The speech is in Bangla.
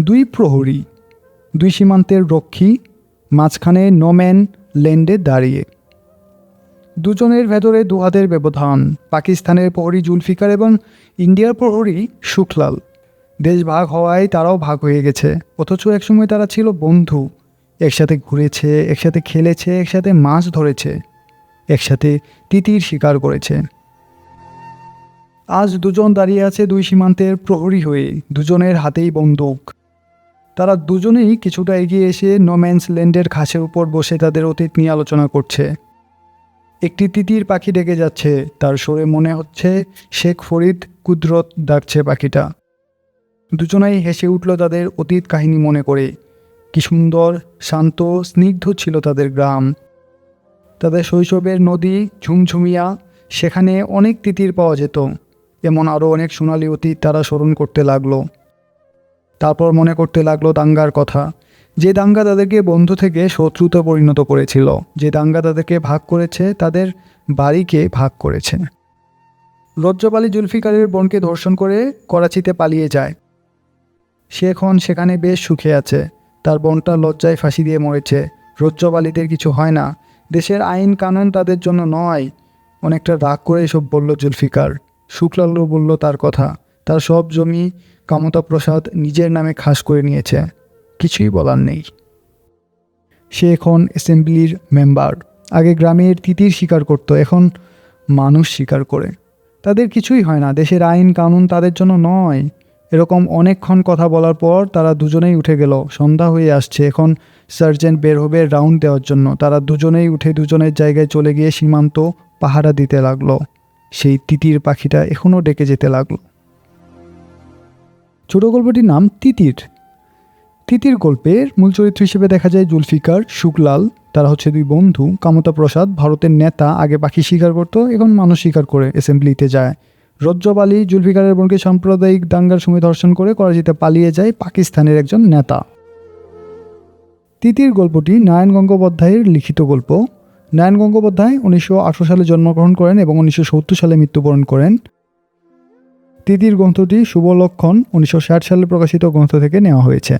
দুই প্রহরী, দুই সীমান্তের রক্ষী, মাঝখানে নোম্যান ল্যান্ডে দাঁড়িয়ে। দুজনের ভেতরে দুহাতের ব্যবধান, পাকিস্তানের প্রহরী জুলফিকার এবং ইন্ডিয়ার প্রহরী সুখলাল দেশ ভাগ হওয়ায় তারাও ভাগ হয়ে গেছে, অথচ একসময় তারা ছিল বন্ধু। একসাথে ঘুরেছে, একসাথে খেলেছে, একসাথে মাছ ধরেছে, একসাথে তিতির শিকার করেছে। আজ দুজন দাঁড়িয়ে আছে দুই সীমান্তের প্রহরী হয়ে, দুজনের হাতেই বন্দুক। তারা দুজনেই কিছুটা এগিয়ে এসে নোম্যান্স ল্যান্ডের ঘাসের উপর বসে তাদের অতীত নিয়ে আলোচনা করছে। একটি তিতির পাখি ডেকে যাচ্ছে। তার সরে মনে হচ্ছে, শেখ ফরিদ, কুদরত ডাকছে পাখিটা। দুজনাই হেসে উঠল তাদের অতীত কাহিনী মনে করে। কি সুন্দর, শান্ত, স্নিগ্ধ ছিল তাদের গ্রাম। তাদের শৈশবের নদী, ঝুমঝুমিয়া, সেখানে অনেক তিতির পাওয়া যেত। এমন আরও অনেক সোনালি অতীত তারা স্মরণ করতে লাগল। তারপর মনে করতে লাগল দাঙ্গার কথা। যে দাঙ্গা তাদেরকে বন্ধু থেকে শত্রুতে পরিণত করেছিল, যে দাঙ্গা তাদেরকে ভাগ করেছে, তাদের বাড়িকে ভাগ করেছে। রজ্জব আলী জুলফিকারের বোনকে ধর্ষণ করে করাচিতে পালিয়ে যায়। সে এখন সেখানে বেশ সুখে আছে। তার বোনটা লজ্জায় ফাঁসি দিয়ে মরেছে। রজ্জব আলীদের কিছু হয় না। দেশের আইন কানুন তাদের জন্য নয়। অনেকটা রাগ করে এসব বলল জুলফিকার। শুক্লালু বলল তার কথা। তার সব জমি কামতা প্রসাদ নিজের নামে খাস করে নিয়েছে। কিছুই বলার নেই। সে এখন অ্যাসেম্বলির মেম্বার। আগে গ্রামের তিতির শিকার করত, এখন মানুষ শিকার করে। তাদের কিছুই হয় না, দেশের আইন কানুন তাদের জন্য নয়। এরকম অনেকক্ষণ কথা বলার পর তারা দুজনেই উঠে গেল। সন্ধ্যা হয়ে আসছে, এখন সার্জেন্ট বের হবে রাউন্ড দেওয়ার জন্য। তারা দুজনেই উঠে দুজনের জায়গায় চলে গিয়ে সীমান্ত পাহারা দিতে লাগল। সেই তিতির পাখিটা এখনও ডেকে যেতে লাগল। ছোট গল্পটির নাম তিতির। তিতির গল্পের মূল চরিত্র হিসেবে দেখা যায় জুলফিকার, শুকলাল। তারা হচ্ছে দুই বন্ধু, কামতা প্রসাদ, ভারতের নেতা, আগে পাখি শিকার করত, এখন মানুষ শিকার করে অ্যাসেম্বলিতে যায়। রজ্জব আলী, জুলফিকারের বোনকে সাম্প্রদায়িক দাঙ্গার সময় ধর্ষণ করে করাচিতে পালিয়ে যায় পাকিস্তানের একজন নেতা। তিতির গল্পটি নারায়ণ গঙ্গোপাধ্যায়ের লিখিত গল্প। নারায়ণ গঙ্গোপাধ্যায় উনিশশো আঠারো সালে জন্মগ্রহণ করেন এবং উনিশশো সত্তর সালে মৃত্যুবরণ করেন। তিতির গ্রন্থটি শুভলক্ষণ উনিশশো ষাট সালে প্রকাশিত গ্রন্থ থেকে নেওয়া হয়েছে।